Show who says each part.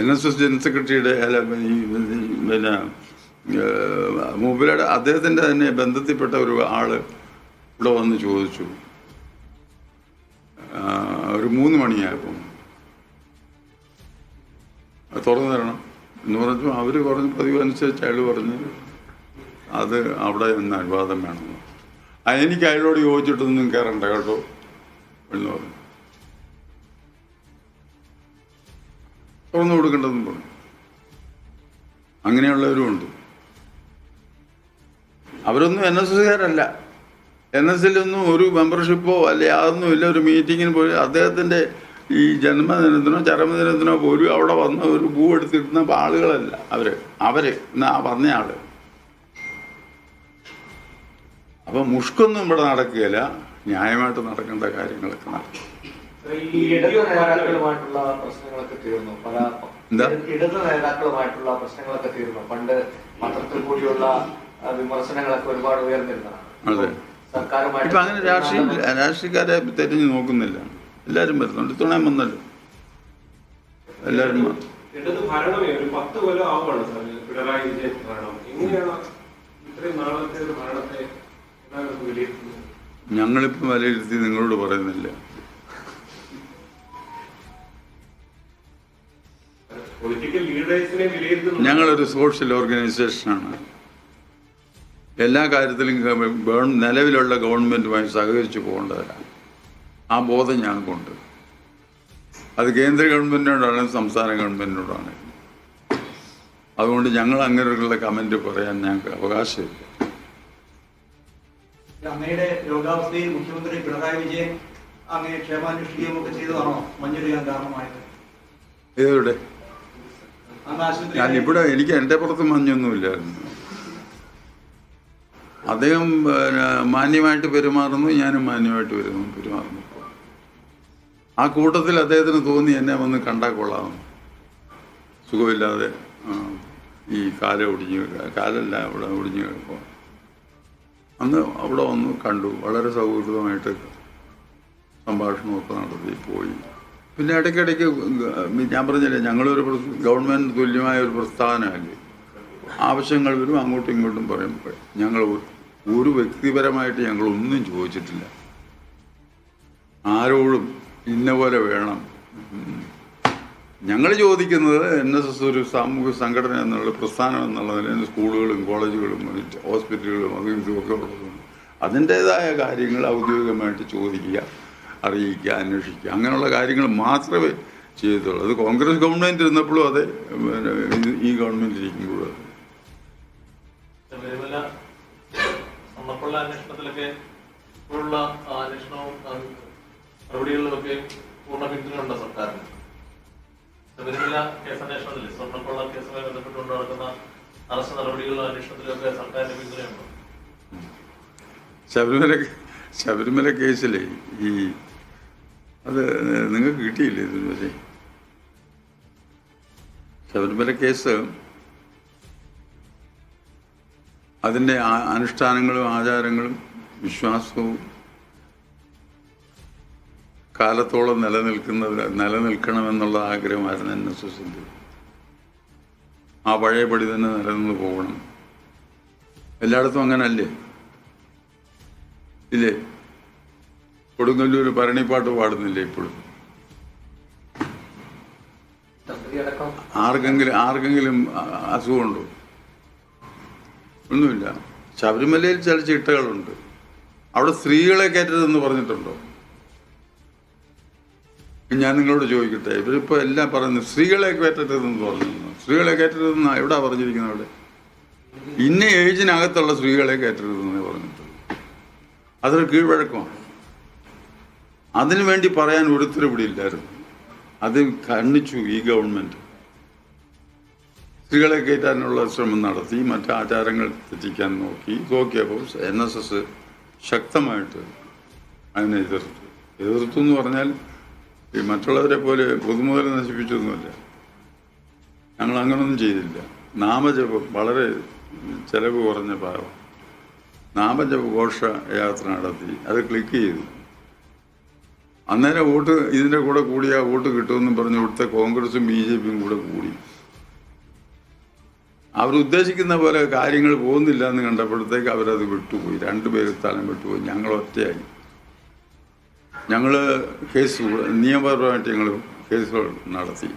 Speaker 1: N S S general സെക്രട്ടറിയുടെ അല്ല പിന്നെ മൂബിലയുടെ അദ്ദേഹത്തിന്റെ തന്നെ ബന്ധത്തിൽപ്പെട്ട ഒരു ആൾ ഇവിടെ വന്ന് ചോദിച്ചു. ഒരു മൂന്ന് മണിയായപ്പോൾ അത് തുറന്നു തരണം എന്ന് പറഞ്ഞു. അവർ പറഞ്ഞ് പതിവ് അനുസരിച്ച് അയാൾ പറഞ്ഞ് അത് അവിടെ നിന്ന് അനുവാദം വേണമെന്ന് എനിക്ക് അയാളോട് യോജിച്ചിട്ടൊന്നും കയറണ്ട കേട്ടോ എന്ന് പറഞ്ഞു. തുറന്നു കൊടുക്കേണ്ടതെന്ന് പറഞ്ഞു. അങ്ങനെയുള്ളവരും ഉണ്ട്. അവരൊന്നും എൻ എസ് എസ്കാരല്ല എൻ എസ് എല്ലൊന്നും ഒരു മെമ്പർഷിപ്പോ അല്ലെ അതൊന്നും ഇല്ല ഒരു മീറ്റിങ്ങിന് പോയി. അദ്ദേഹത്തിന്റെ ഈ ജന്മദിനത്തിനോ ചരമദിനത്തിനോ പോലും അവിടെ വന്ന ഒരു ഭൂ എടുത്തിരുന്ന ആളുകളല്ല അവർ. അവർ എന്നാ പറഞ്ഞ ആൾ. അപ്പൊ മുഷ്കൊന്നും ഇവിടെ നടക്കുകയില്ല. ന്യായമായിട്ട് നടക്കേണ്ട കാര്യങ്ങളൊക്കെ നടക്കും.
Speaker 2: നേതാക്കളുമായിട്ടുള്ള പ്രശ്നങ്ങളൊക്കെ തീർന്നു. പല
Speaker 1: എന്താ?
Speaker 2: ഇടത് നേതാക്കളുമായിട്ടുള്ള പ്രശ്നങ്ങളൊക്കെ തീർന്നു. പണ്ട് പത്രത്തിൽ കൂടിയുള്ള വിമർശനങ്ങളൊക്കെ ഒരുപാട് ഉയർന്നിരുന്നതാണ്.
Speaker 1: ഇപ്പൊ അങ്ങനെ രാഷ്ട്രീയം രാഷ്ട്രീയക്കാരെ തെരഞ്ഞു നോക്കുന്നില്ല. എല്ലാരും വരുന്നുണ്ട്. തുണ വന്നല്ലോ. എല്ലാരും
Speaker 3: ഇടത് ഭരണമേ ഒരു പത്ത് കൊല്ലം ആവുകയാണ് സാർ പിണറായി വിജയൻ ഭരണം. എങ്ങനെയാണ് ഇത്രയും നാളത്തെ ഒരു ഭരണത്തെ
Speaker 1: ഞങ്ങളിപ്പം വിലയിരുത്തി നിങ്ങളോട് പറയുന്നില്ല. ഞങ്ങളൊരു സോഷ്യൽ ഓർഗനൈസേഷനാണ്. എല്ലാ കാര്യത്തിലും നിലവിലുള്ള ഗവൺമെന്റുമായി സഹകരിച്ചു പോകേണ്ടവരാണ്. ആ ബോധം ഞങ്ങൾക്കുണ്ട്. അത് കേന്ദ്ര ഗവൺമെന്റിനോടാണ് സംസ്ഥാന ഗവൺമെന്റിനോടാണ്. അതുകൊണ്ട് ഞങ്ങൾ അങ്ങനെയുള്ള കമന്റ് പറയാൻ ഞങ്ങൾക്ക് അവകാശമില്ല.
Speaker 4: അങ്ങയുടെ രോഗാവസ്ഥയിൽ മുഖ്യമന്ത്രി പിണറായി വിജയൻ അങ്ങനെ ക്ഷേമാന്വേഷിക്കുകയും ഒക്കെ ചെയ്തതാണോ? മഞ്ഞളിയാൻ കാരണമായത്? ഏതോടെ
Speaker 1: ഞാൻ ഇവിടെ എനിക്ക് എന്റെ പുറത്ത് മഞ്ഞൊന്നുമില്ലായിരുന്നു അദ്ദേഹം മാന്യമായിട്ട് പെരുമാറുന്നു ഞാനും മാന്യമായിട്ട് വരുന്നു പെരുമാറുന്നു. ആ കൂട്ടത്തിൽ അദ്ദേഹത്തിന് തോന്നി എന്നെ വന്ന് കണ്ടാൽ കൊള്ളാം. സുഖമില്ലാതെ ഈ കാല ഒടിഞ്ഞു കാലല്ല അവിടെ ഒടിഞ്ഞു കിടക്കുക അന്ന് അവിടെ വന്നു കണ്ടു. വളരെ സൗഹൃദമായിട്ട് സംഭാഷണമൊക്കെ നടത്തി പോയി. പിന്നെ ഇടയ്ക്കിടയ്ക്ക് ഞാൻ പറഞ്ഞില്ലേ ഞങ്ങളൊരു ഗവൺമെന്റ് തുല്യമായ ഒരു പ്രസ്ഥാനമല്ലേ? ആവശ്യങ്ങൾ വരും അങ്ങോട്ടും ഇങ്ങോട്ടും പറയും. ഞങ്ങൾ ഒരു- വ്യക്തിപരമായിട്ട് ഞങ്ങൾ ഒന്നും ചോദിച്ചിട്ടില്ല. ആരോടും ഇന്ന പോലെ വേണം. ഞങ്ങൾ ചോദിക്കുന്നത് എൻ എസ് എസ് ഒരു സാമൂഹ്യ സംഘടന എന്നുള്ള പ്രസ്ഥാനം എന്നുള്ള നിലയിൽ സ്കൂളുകളും കോളേജുകളും ഹോസ്പിറ്റലുകളും അതും ഇതുമൊക്കെ ഉള്ളതുകൊണ്ട് അതിന്റേതായ കാര്യങ്ങൾ ഔദ്യോഗികമായിട്ട് ചോദിക്കുക. അറിയിക്കുക അന്വേഷിക്കുക അങ്ങനെയുള്ള കാര്യങ്ങൾ മാത്രമേ ചെയ്തിട്ടുള്ളൂ അത് കോൺഗ്രസ് ഗവൺമെന്റ് ഇരുന്നപ്പോഴും അതെ ഈ ഗവൺമെന്റ് ഇരിക്കുമ്പോഴും അതെ.
Speaker 5: ശബരിമല സ്വർണക്കൊള്ള അന്വേഷണത്തിലൊക്കെ ഇപ്പോഴുള്ള ആ അന്വേഷണവും ആ നടപടികളിലുമൊക്കെ പൂർണ പിന്തുണയുണ്ടോ സർക്കാരിന്? ശബരിമല കേസ് അന്വേഷണത്തിൽ സ്വർണക്കൊള്ള കേസുമായി ബന്ധപ്പെട്ടുകൊണ്ട് നടക്കുന്ന അറസ്റ്റ് നടപടികളിലും അന്വേഷണത്തിലും ഒക്കെ സർക്കാരിന് പിന്തുണയുണ്ടോ?
Speaker 1: ശബരിമല ശബരിമല കേസിലെ ഈ അത് നിങ്ങൾക്ക് കിട്ടിയില്ലേ ഇതിന് വരെ? ശബരിമല കേസ് അതിന്റെ അനുഷ്ഠാനങ്ങളും ആചാരങ്ങളും വിശ്വാസവും കാലത്തോളം നിലനിൽക്കുന്നത് നിലനിൽക്കണമെന്നുള്ള ആഗ്രഹമായിരുന്നു എൻ എസ് എസിന്റെ. ആ പഴയപടി തന്നെ നിലനിന്ന് പോകണം. എല്ലായിടത്തും അങ്ങനല്ലേ? ഇല്ലേ? കൊടുങ്ങല്ലൂർ ഭരണിപ്പാട്ട് പാടുന്നില്ലേ ഇപ്പോഴും. ആർക്കെങ്കിലും ആർക്കെങ്കിലും അസുഖമുണ്ടോ? ഒന്നുമില്ല. ശബരിമലയിൽ ചില ചിട്ടകളുണ്ട് അവിടെ സ്ത്രീകളെ കയറ്റരുതെന്ന് പറഞ്ഞിട്ടുണ്ടോ? ഞാൻ നിങ്ങളോട് ചോദിക്കട്ടെ. ഇവരിപ്പോൾ എല്ലാം പറയുന്നു സ്ത്രീകളെ കയറ്റരുതെന്ന് പറഞ്ഞു സ്ത്രീകളെ കയറ്റരുതെന്ന് എവിടാ പറഞ്ഞിരിക്കുന്നത് അവിടെ? ഇന്ന ഏജിനകത്തുള്ള സ്ത്രീകളെ കയറ്റരുതെന്ന് പറഞ്ഞിട്ടുള്ളൂ അതൊരു കീഴ്വഴക്കമാണ്. അതിനു വേണ്ടി പറയാൻ ഒരുത്തരും ഇവിടെ ഇല്ലായിരുന്നു. അത് ഖണ്ഡിച്ചു ഈ ഗവൺമെന്റ്. സ്ത്രീകളെ കയറ്റാനുള്ള ശ്രമം നടത്തി മറ്റ് ആചാരങ്ങൾ തെറ്റിക്കാൻ നോക്കി. നോക്കിയപ്പോൾ എൻ എസ് എസ് ശക്തമായിട്ട് അതിനെ എതിർത്തു. എതിർത്തു എന്ന് പറഞ്ഞാൽ ഈ മറ്റുള്ളവരെ പോലെ പൊതുമുതൽ നശിപ്പിച്ചൊന്നുമല്ല. ഞങ്ങൾ അങ്ങനൊന്നും ചെയ്തില്ല. നാമജപം വളരെ ചെലവ് കുറഞ്ഞ ഭാഗം. നാമജപ ഘോഷയാത്ര നടത്തി. അത് ക്ലിക്ക് ചെയ്തു. അന്നേരം വോട്ട് ഇതിന്റെ കൂടെ കൂടിയാ വോട്ട് കിട്ടുമെന്നും പറഞ്ഞു ഇവിടുത്തെ കോൺഗ്രസും ബി ജെ പിയും കൂടെ കൂടി. അവരുദ്ദേശിക്കുന്ന പോലെ കാര്യങ്ങൾ പോകുന്നില്ല എന്ന് കണ്ടപ്പോഴത്തേക്ക് അവരത് വിട്ടുപോയി. രണ്ടുപേര് സ്ഥലം വിട്ടുപോയി. ഞങ്ങൾ ഒറ്റയായി. ഞങ്ങൾ കേസ് നിയമപരമായിട്ട് ഞങ്ങൾ കേസുകൾ നടത്തി.